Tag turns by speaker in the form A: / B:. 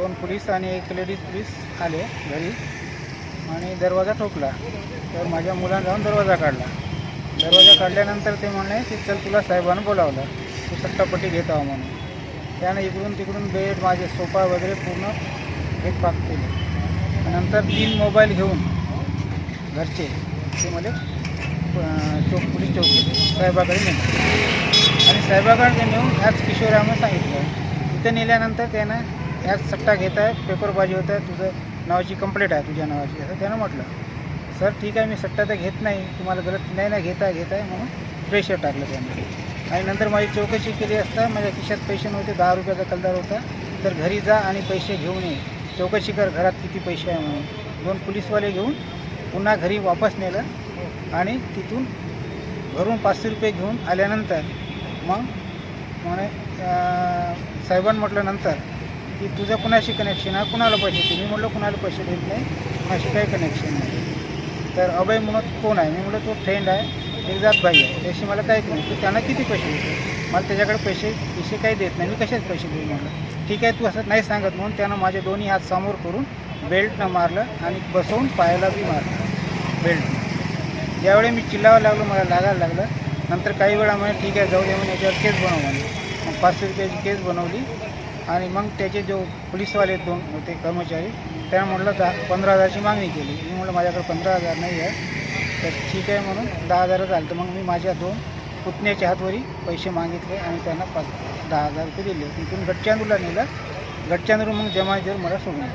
A: दोन पोलीस आणि एक लेडीज पोलीस आले घरी आणि दरवाजा ठोकला. तर माझ्या मुलानं जाऊन दरवाजा काढला. दरवाजा काढल्यानंतर ते म्हणले की चल तुला साहेबानं बोलावलं. तू सट्टापट्टी घेत आहो म्हणून. त्यानं इकडून तिकडून बेड माझे सोफा वगैरे पूर्ण एक पाक केले. नंतर तीन मोबाईल घेऊन घरचे ते मला चौक पोलीस चौकी साहेबाकडे नेले. आणि साहेबाकडे नेऊन ह्याच किशोरानं सांगितलं. तिथे नेल्यानंतर त्यानं ह्याच सट्टा घेत आहे पेपरबाजी होत आहे तुझं नावाची कंप्लेंट आहे तुझ्या नावाची. असं त्यानं म्हटलं. सर ठीक आहे मी सट्टा तर घेत नाही. तुम्हाला गलत नाही ना आहे घेत आहे म्हणून प्रेशर टाकलं त्यानं. आणि नंतर माझी चौकशी केली असता माझ्या खिशात पैसे नव्हते दहा रुपयाचा कलदार होता. तर घरी जा आणि पैसे घेऊन ये. चौकशी कर घरात किती पैसे आहे म्हणून. दोन पोलीसवाले घेऊन पुन्हा घरी वापस नेलं आणि तिथून घरून पाचशे रुपये घेऊन आल्यानंतर मग म्हणे अं, साहेबांनी म्हटलं नंतर की तुझं कुणाशी कनेक्शन आहे? कुणाला पैसे देते मी म्हटलं कुणाला पैसे देत नाही. कुणाशी काही कनेक्शन नाही. तर अभय म्हणत कोण आहे? मी म्हटलं तो फ्रेंड आहे. एकदाच भाई आहे. त्याशी मला काय नाही. तू त्यांना किती पैसे देतो मला त्याच्याकडे पैसे पैसे काही देत नाही. मी कशाच पैसे देऊ म्हटलं ठीक आहे तू असं नाही सांगत म्हणून त्यानं माझे दोन्ही हात समोर करून बेल्टनं मारलं आणि बसवून पायाला बी मारलं. बेल्ट ज्यावेळी मी चिल्लावं लागलो मला लागायला लागलं. नंतर काही वेळा म्हणे ठीक आहे जाऊ दे म्हणे याच्यावर केस बनव म्हणे. मग पाचशे रुपयाची केस बनवली. आणि मग त्याचे जो पोलीसवाले दोन होते कर्मचारी त्या म्हटलं दहा पंधरा हजारची मागणी केली. मी म्हटलं माझ्याकडे पंधरा हजार नाही आहे. तर ठीक आहे म्हणून दहा हजारच आलं तर मग मी माझ्या दोन पुतण्याच्या हातवरी पैसे मागितले आणि त्यांना पाच दहा हजार रुपये दिले. तिथून गटचांदूरला नेलं. गटचांदूर मग जमाजीवर मला सोडून